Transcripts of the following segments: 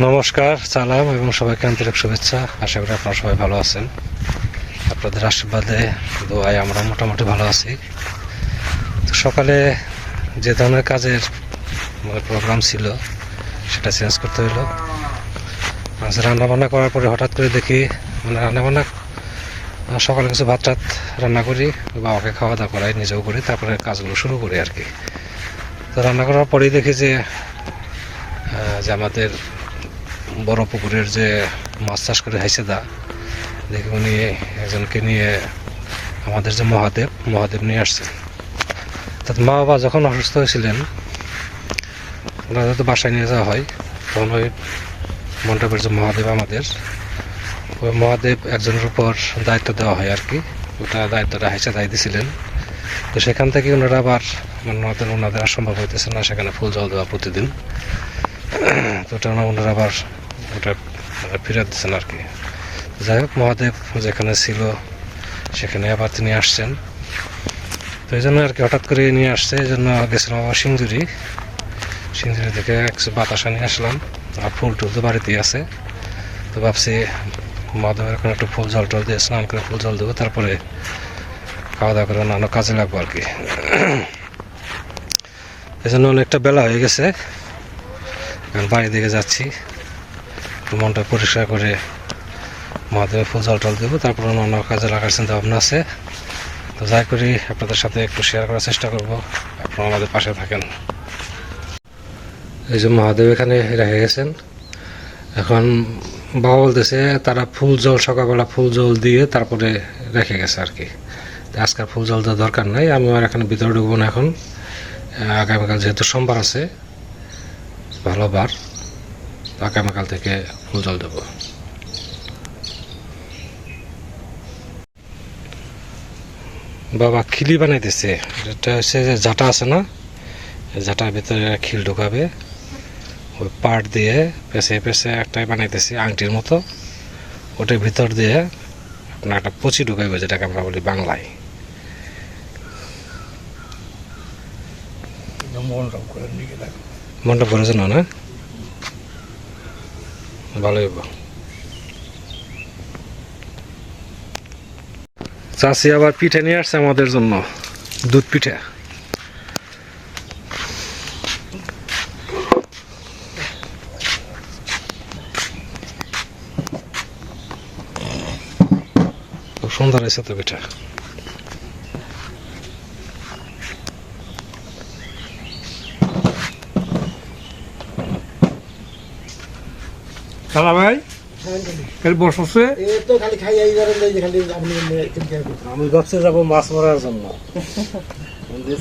নমস্কার, সালাম এবং সবাইকে আন্তরিক শুভেচ্ছা। আশা করি আপনারা সবাই ভালো আছেন। আপনাদের আশীর্বাদে, দোয়ায় আমরা মোটামুটি ভালো আছি। তো সকালে যে ধরনের কাজের প্রোগ্রাম ছিল, সেটা চেঞ্জ করতে হলো আজ রান্না বান্না করার পরে হঠাৎ করে দেখি মানে রান্নাবান্না সকালে কিছু ভাত টাত রান্না করি, বাবাকে খাওয়া দাওয়া করাই, নিজেও করি, তারপরে কাজগুলো শুরু করি আর কি। তো রান্না করার পরেই দেখি যে যে আমাদের বড় পুকুরের যে মাছ চাষ করে হাইসেদা দেখে উনি একজনকে নিয়ে আমাদের যে মহাদেব মহাদেব নিয়ে আসছেন তাতে মা বাবা যখন অসুস্থ হয়েছিলেন ওনাদের তো বাসায় নিয়ে যাওয়া হয়। তখন ওই মণ্ডপের যে মহাদেব আমাদের, ওই মহাদেব একজনের উপর দায়িত্ব দেওয়া হয় আর কি। ওটা দায়িত্বটা হাইসে দায় দিয়েছিলেন তো সেখান থেকে ওনারা আবার ওনাদের ওনাদের আর সম্ভব হইতেছে না, সেখানে ফুল জল দেওয়া প্রতিদিন। তো ওনারা আবার ওটা মানে ফিরে দিচ্ছেন আর কি। যাই হোক, মহাদেব যেখানে ছিল, সেখানে আবার তিনি আসছেন। তো এই জন্য আর কি হঠাৎ করে নিয়ে আসছে, এই জন্য গেছিলাম আবার সিঞ্জুরি সিঞ্জুরি থেকে কিছু বাতাসা নিয়ে আসলাম। আর ফুল টুল তো বাড়িতেই আছে। তো ভাবছি মহাদেবের এখন একটু ফুল জল টল দিয়ে স্নান করে ফুল জল দেবো, তারপরে খাওয়া দাওয়া করে অন্যান্য কাজে লাগবো আর কি। এই জন্য অনেকটা বেলা হয়ে গেছে। এখন বাড়ি দিকে যাচ্ছি। মনটা পরিষ্কার করে মহাদেবের ফুল জল টল দেবো, তারপর অন্য কাজে লাগার চিন্তা ভাবনা আছে। তো যাই করি, আপনাদের সাথে একটু শেয়ার করার চেষ্টা করব। আপনারা আমাদের পাশে থাকেন। এই যে মহাদেব এখানে রেখে গেছেন। এখন বাবা বলতেছে, তারা ফুল জল, সকালবেলা ফুল জল দিয়ে তারপরে রেখে গেছে আর কি। আজকাল ফুল জল দেওয়ার দরকার নাই, আমি আর এখানে ভিতরে ঢুকবো না এখন। আগামীকাল যেহেতু সোমবার আছে ভালো বার। আগামীকাল থেকে ফুল জল দেবো। বাবা, খিলি বানাইতেছে। এটা হচ্ছে যে ঝাঁটা আছে না? ঝাঁটার ভিতরে খিল ঢুকাবে। ওই পাট দিয়ে পেঁচে পেঁচে একটাই বানাইতেছে আংটির মতো। ওটার ভিতর দিয়ে আপনার একটা পচি ঢুকাইবে, যেটাকে আমরা বলি বাংলায়। মনটা পড়েছে না না। ভালো হইব চাষি আবার পিঠে নিয়ে আসছে আমাদের জন্য, দুধ পিঠে। সুন্দর হয়েছে তো পিঠা দাদা ভাই কাল বসছে এ তো খালি খাই এই করেন এই যে খালি আপনি চিন্তা করছেন আমি ভাবছি যাব মাছ মারার জন্য।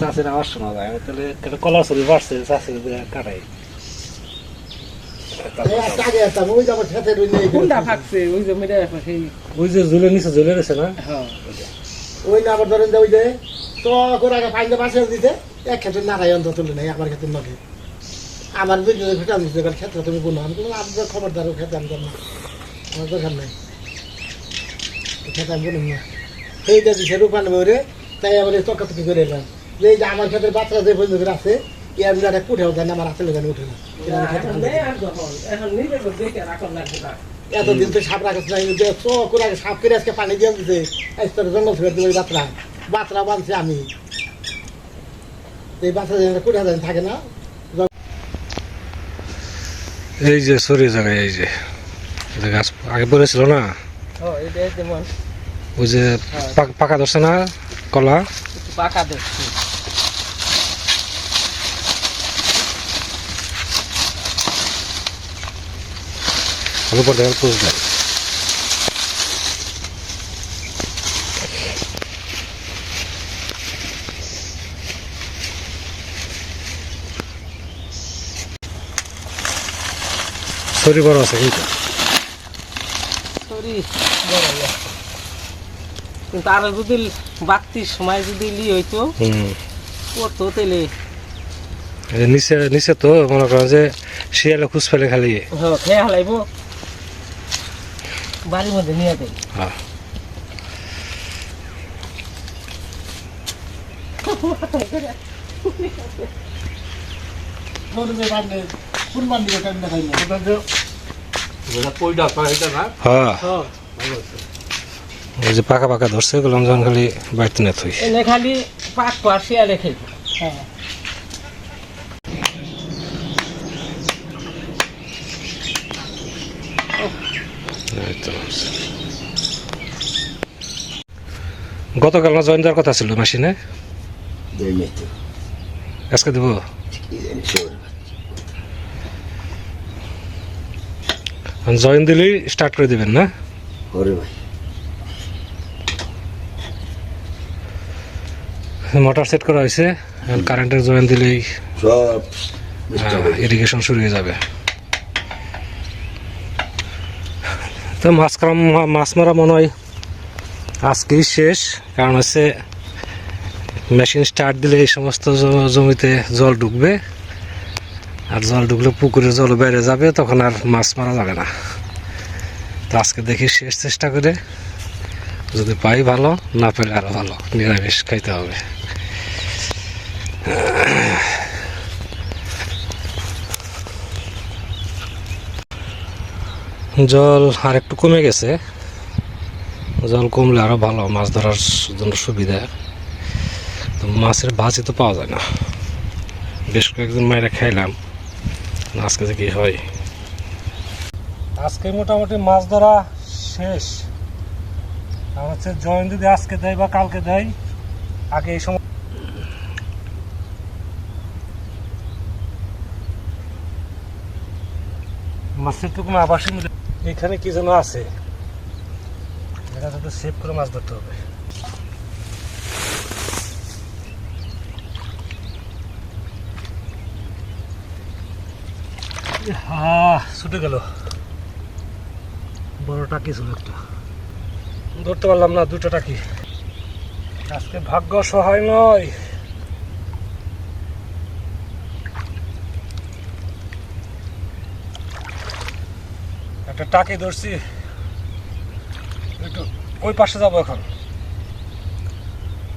চাষির আওয়াজ শোনা যায় আমি তাহলে কলা ছড়ি বাড়ছে চাষির কাটাই। একটা ওই যে ঝুলে নিচে ঝুলে রয়েছে না? হ্যাঁ। ওই না আবার ধরেন যে ওই যে তো করে আগে পাইলে বাসে দিতে এক ক্ষেত্রে নারাই অন্ত তুলে নেই আমার ক্ষেত্রে নগে। আমার দুই জনের ভেটাম দিতে কারণ ক্ষেত্রে তুমি কোনো আমি কোনো আপনাদের খবরদার খেতে আমি জানি না। আমার দরকার নাই। তো খেতে আমি বলুন না। সেই যে দিছে রূপা নেবে ওরে তাই আবার এই তর্কাতর্কি করে এলাম। যে এই যে আমার ক্ষেত্রে বাচ্চা যে বন্ধু আছে এই আমি যারা উঠেও দেন আমার হাতে লেগে উঠে না। খেতে না। না। এতদিন তো সাপ রাখছ নাই যে চো আগে সাপ করে আজকে পানি দিয়ে দিতে আজ তোর জঙ্গল থেকে দিল বাতরা বাতরা বাঁধছে আমি। এই বাচ্চা যেন কুড়ি হাজার থাকে না এই যে সরি জায়গায় এই যে। গাছ আগে পড়েছিল না? ওই যে পাক- পাকা ধরছে না? কলা? পাকা ধরছে। ভালো পর পুষ দেয়। সরি বড় আছে কিন্তু বড়। কিন্তু আরও যদি বাক্তির সময় যদি লি হইতো করতো তাহলে নিচে নিচে তো মনে করেন যে শিয়ালে খুঁজ ফেলে খালি। হ্যাঁ খেয়ে হালাইবো। বাড়ির মধ্যে নিয়ে দেয় হ্যাঁ। মরবে বাড়লে কুরবান দিবে টাইম দেখাই না হ্যাঁ হ্যাঁ। ওই যে পাকা পাকা ধরছে যখন খালি বাড়িতে না থই। খালি পাক হ্যাঁ। এই তো। গতকাল না জয়েন দেওয়ার কথা ছিল মেশিনে? আজকে দেবো? জয়েন দিলেই স্টার্ট করে দেবেন না? ভাই। মোটর সেট করা হয়েছে কারেন্টের জয়েন দিলেই সব। ইরিগেশন শুরু হয়ে যাবে। তো মাছ মাছ মারা মনে হয় আজকেই শেষ কারণ হচ্ছে মেশিন স্টার্ট দিলে এই সমস্ত জমিতে জল ঢুকবে। আর জল ঢুকলে পুকুরে জল বেড়ে যাবে, তখন আর মাছ মারা যাবে না। তো আজকে দেখি শেষ চেষ্টা করে, যদি পাই ভালো, না পেলে আরও ভালো, নিরামিষ খাইতে হবে। জল আর একটু কমে গেছে। জল কমলে আরও ভালো, মাছ ধরার জন্য সুবিধা। তো মাছের ভাজি তো পাওয়া যায় না। বেশ কয়েকদিন মায়েরা খাইলাম। আজকে যে কি হয়। আজকে মোটামুটি মাছ ধরা শেষ। হচ্ছে জয়েন যদি আজকে দেয় বা কালকে দেয়, আগে এই সময় মাছের তো কোনো মধ্যে এখানে কি যেন আছে? এটা তো সেভ করে মাছ ধরতে হবে। ছুটে গেল। বড় টাকি ছিল একটা? ধরতে পারলাম না দুটো টাকি আজকে ভাগ্য সহায় নয়। একটা টাকি ধরছি। একটু ওই পাশে যাব এখন।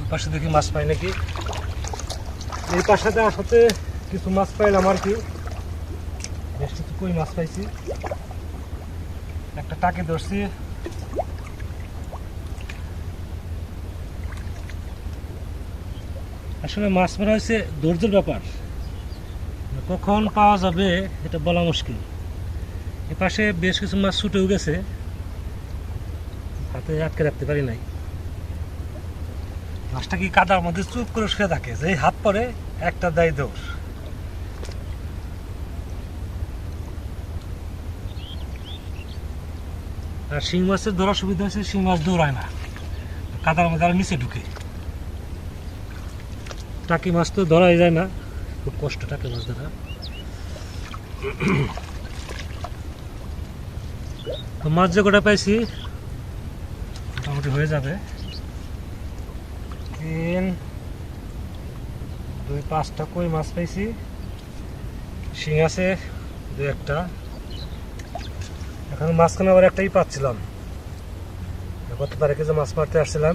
ওই পাশে দেখি মাছ পাই নাকি। এই পাশে দেওয়ার সাথে কিছু মাছ পাইলাম আর কি। কই মাছ পাইছি। একটা টাকি ধরছি। আসলে মাছ মারা হয়েছে ধৈর্যের ব্যাপার। কখন পাওয়া যাবে এটা বলা মুশকিল। এ পাশে বেশ কিছু মাছ ছুটেও গেছে। হাতে আটকে রাখতে পারি নাই। মাছটা কি কাদার মধ্যে চুপ করে শুয়ে থাকে? যেই হাত পরে একটা দেয় দৌড় আর শিং মাছের ধরার সুবিধা হচ্ছে শিং মাছ দৌড়ায় না। কাদার মধ্যে আর নিচে ঢুকে। টাকি মাছ তো ধরাই যায় না। খুব কষ্ট টাকি মাছ ধরা। তো মাছ যে কটা পাইছি, মোটামুটি হয়ে যাবে। তিন, দুই, পাঁচটা কই মাছ পাইছি? শিং আছে দু একটা। এখন মাঝখানে আবার একটাই পাচ্ছিলাম। গত তারিখে যে মাছ মারতে আসছিলাম।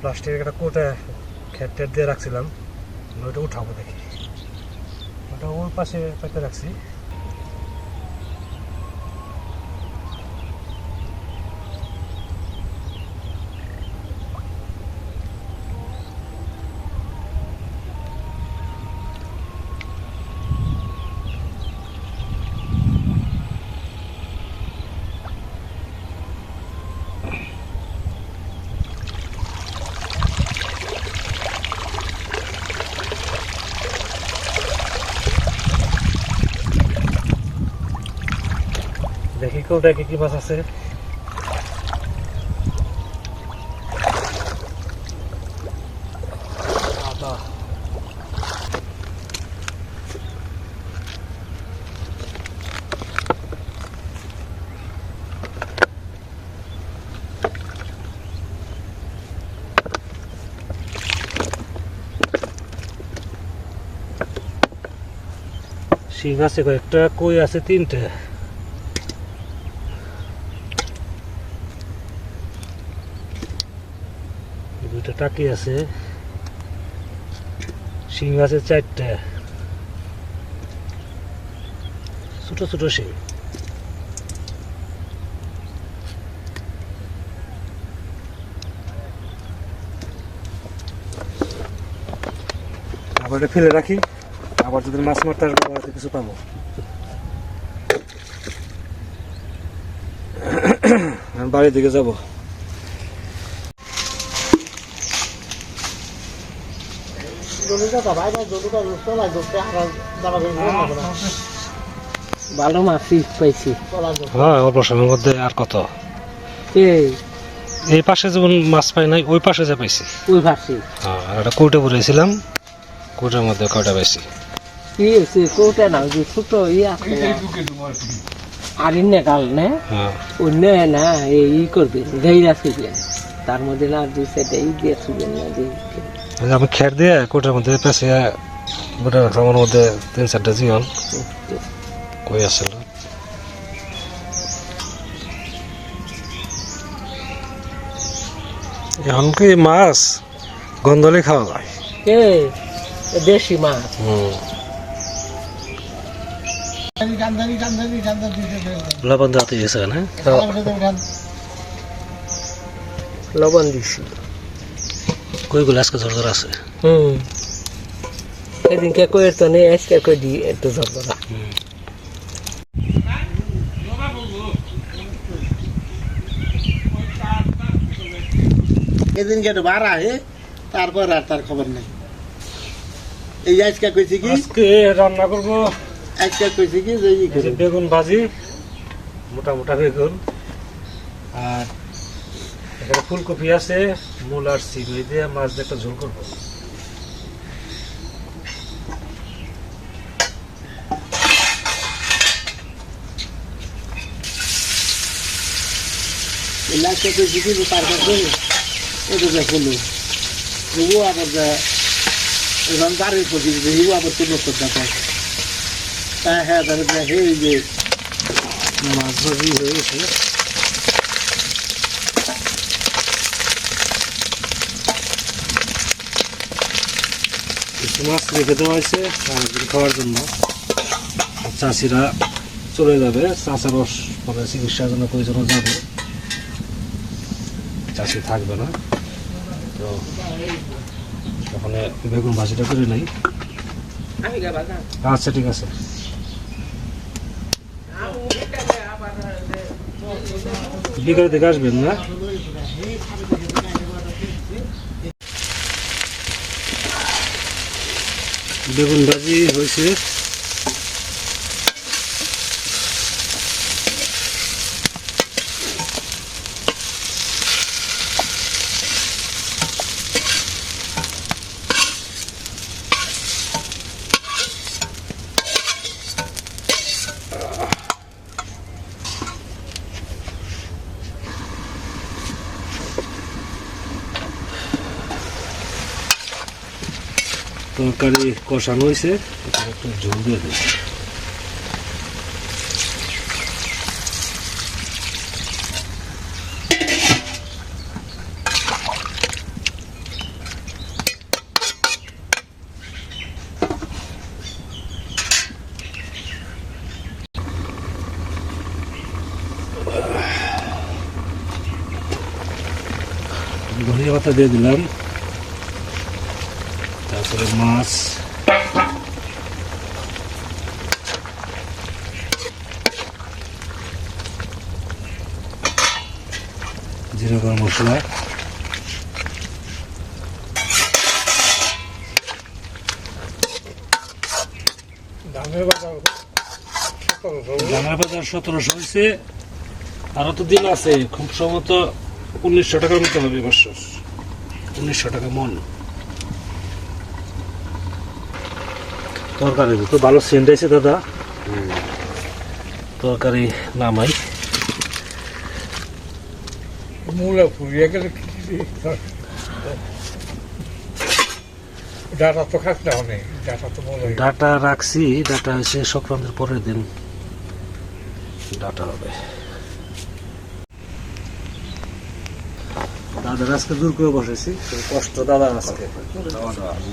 প্লাস্টিকের একটা কোটা খেট টেট দিয়ে রাখছিলাম। ওইটা উঠাবো দেখি। ওটা ওর পাশে পেতে রাখছি। কেউ দেখে কি মাছ আছে। শিং আছে কয়েকটা কই আছে তিনটে টাকি আছে। শিং আছে চারটা। ছোট ছোট শিং আবার ফেলে রাখি। আবার যদি মাছ মারতে আসব আবার কিছু পাবো। বাড়ির দিকে যাব। ভালো মাছই পাইছি। হ্যাঁ অল্প সময়ের মধ্যে আর কত? এই। এই পাশে যেমন মাছ পাই নাই ওই পাশে যা পাইছি। ওই ভাসি হ্যাঁ আর একটা কৌটে পড়েছিলাম কৌটার মধ্যে কয়টা পাইছি? কি হয়েছে কোটা না যে ছোট ইয়ে আছে না আর ইন্নে কাল না হ্যাঁ। অন্য না এই ই করবে গাইরা শুবেন তার মধ্যে না দুই সাইডে ই দিয়ে শুবেন না যে ওই যে আমি খের দিয়ে কৌটার মধ্যে পেঁচে গোটা আমার মধ্যে তিন চারটা জীবন কই আসছিল এখন কি মাছ গন্ধলে খাওয়া যায়? দেশি মাছ। লবণ দাঁতে গেছে না? লবণ দিছি। কইগুলো আজকে ঝর ঝর আছে। হুম। সেদিনকে কই তো নেই আজকে কই দি একটু ঝরঝরা এদিন কেটে বার আহে তারপর আর তার খবর নেই। এই আজকে কইছি কি? আজকে রান্না করব। আজকে কইছি কি যে বেগুন ভাজি মোটা মোটা বেগুন আর এখানে ফুলকপি আছে, মূল আর সিগুই দিয়ে মাছ দিয়ে একটা ঝোল করব। আবার আবার পারে তা হ্যাঁ তাহলে হে যে মাছ ভাজি হয়ে মাছ রেখে দেওয়া হয়েছে সারাদিন খাওয়ার জন্য। চাষিরা চলে যাবে চাষা রস মানে চিকিৎসার জন্য প্রয়োজনও যাবে। চাষি থাকবে না। তো ওখানে বেগুন ভাজিটা করে নেই। না আচ্ছা। ঠিক আছে। বিকালের দিকে আসবেন না? বেগুন ভাজি হয়েছে। তরকারি কষানো হয়েছে। একটু ঝোল দিয়ে দিই ধনিয়া পাতা দিয়ে দিলাম। তারপরে মাছ। জিরা গরম মশলা। দামের বাজার সতেরোশো। হয়েছে। আরও তো দিন আছে খুব সম্ভবত উনিশশো টাকার মতো হবে এবছর উনিশশো টাকা মন। তরকারি তো ভালো সেন্ট আছে দাদা। তরকারি নামাই। মূলা ফুরিয়ে গেলে ডাটা তো খাস না অনেক ডাটা তো ডাটা রাখছি ডাটা হয়েছে সংক্রান্তির পরের দিন। ডাটা হবে। দাদার আজকে দূর করে বসেছি খুব কষ্ট দাদা আজকে।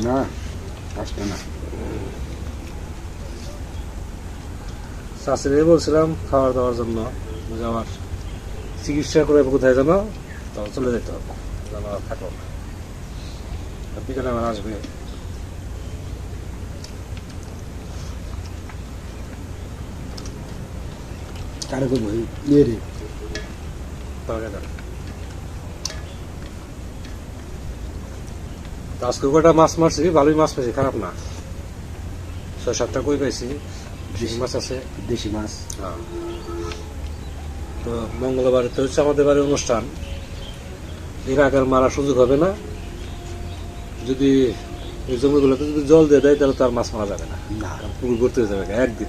না আসবে না। চাষিরে বলছিলাম দাওয়ার জন্য যাওয়ার চিকিৎসা করে কোথায় যেন তখন চলে যেতে হবে যেন থাকো বিকালে আসবে। মাছ মারছি? ভালোই মাছ পেয়েছি খারাপ না। ছয় সাতটা কই পাইছি? দেশি মাছ আছে। দেশি মাছ হ্যাঁ। তো মঙ্গলবারে তো হচ্ছে আমাদের বাড়ির অনুষ্ঠান। এর আগে মারা সুযোগ হবে না। যদি এই জমিগুলোতে যদি জল দিয়ে দেয় তাহলে তো আর মাছ মারা যাবে না। না। পুকুর ভর্তি হয়ে যাবে একদিন।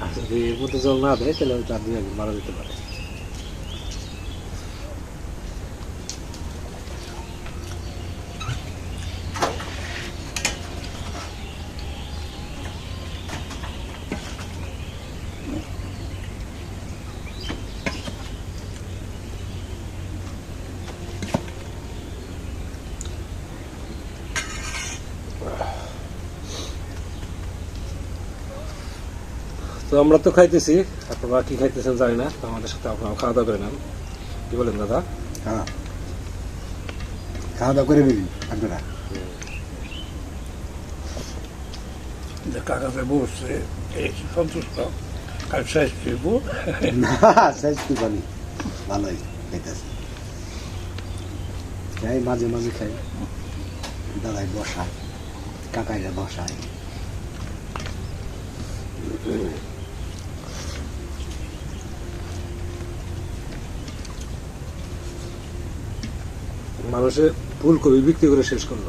আর যদি এর মধ্যে জল না দেয় তাহলে তার দুই একদিন মারা যেতে পারে। তো আমরা তো খাইতেছি আপনারা কি খাইতেছেন জানি না তো আমাদের সাথে আপনারা খাওয়া দাওয়া করে নেন। কি বলেন দাদা? হ্যাঁ। খাওয়া দাওয়া করে নিবি আপনারা যে কাকাতে বসছে সন্তুষ্ট আর শেষ দিব না ভালোই খাইতেছে। খাই মাঝে মাঝে খাই। দাদাই বসায় কাকাইরা বসায়। মানুষে ফুলকপি বিক্রি করে শেষ করল।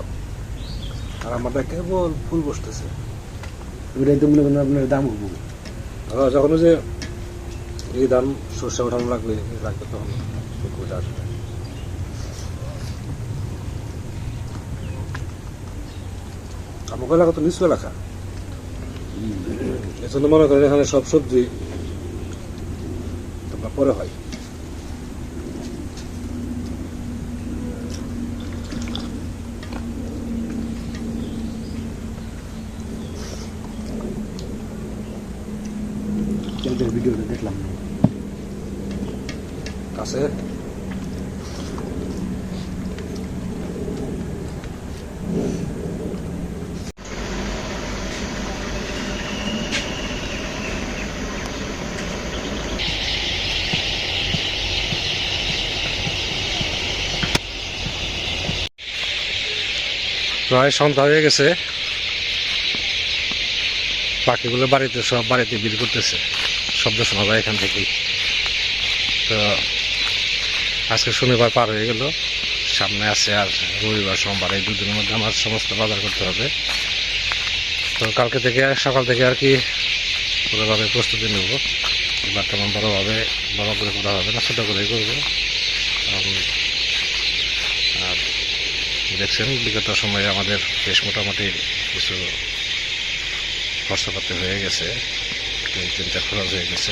আর আমারটা কেবল ফুল বসতেছে। ওটাই তো মনে করেন আপনার দাম হব আর যখন যে এই দাম সর্ষে ওঠানো লাগবে লাগবে তখন ফুলকপিটা আসবে। আমাকে এলাকা তো নিচু এলাকা। এজন্য মনে করেন এখানে সব সবজি তোমার পরে হয় কিন্তু ভিডিওটা দেখলাম না আছে। প্রায় সন্ধ্যা হয়ে গেছে। পাখিগুলো বাড়িতে সব বাড়িতে বিল করতেছে। শব্দ শোনা যায় এখান থেকেই। তো আজকে শনিবার পার হয়ে গেল। সামনে আছে আর রবিবার, সোমবার, এই দুদিনের মধ্যে আমার সমস্ত বাজার করতে হবে। তো কালকে থেকে, সকাল থেকে আর কি পুরোভাবে প্রস্তুতি নেব। এবার তেমন বড়োভাবে, বড় করে করা হবে না, ছোটো করেই করব। আর দেখছেন, বিগত সময়ে আমাদের বেশ মোটামুটি কিছু খরচাপাতি হয়ে গেছে। তিন তিনটা খরচ হয়ে গেছে।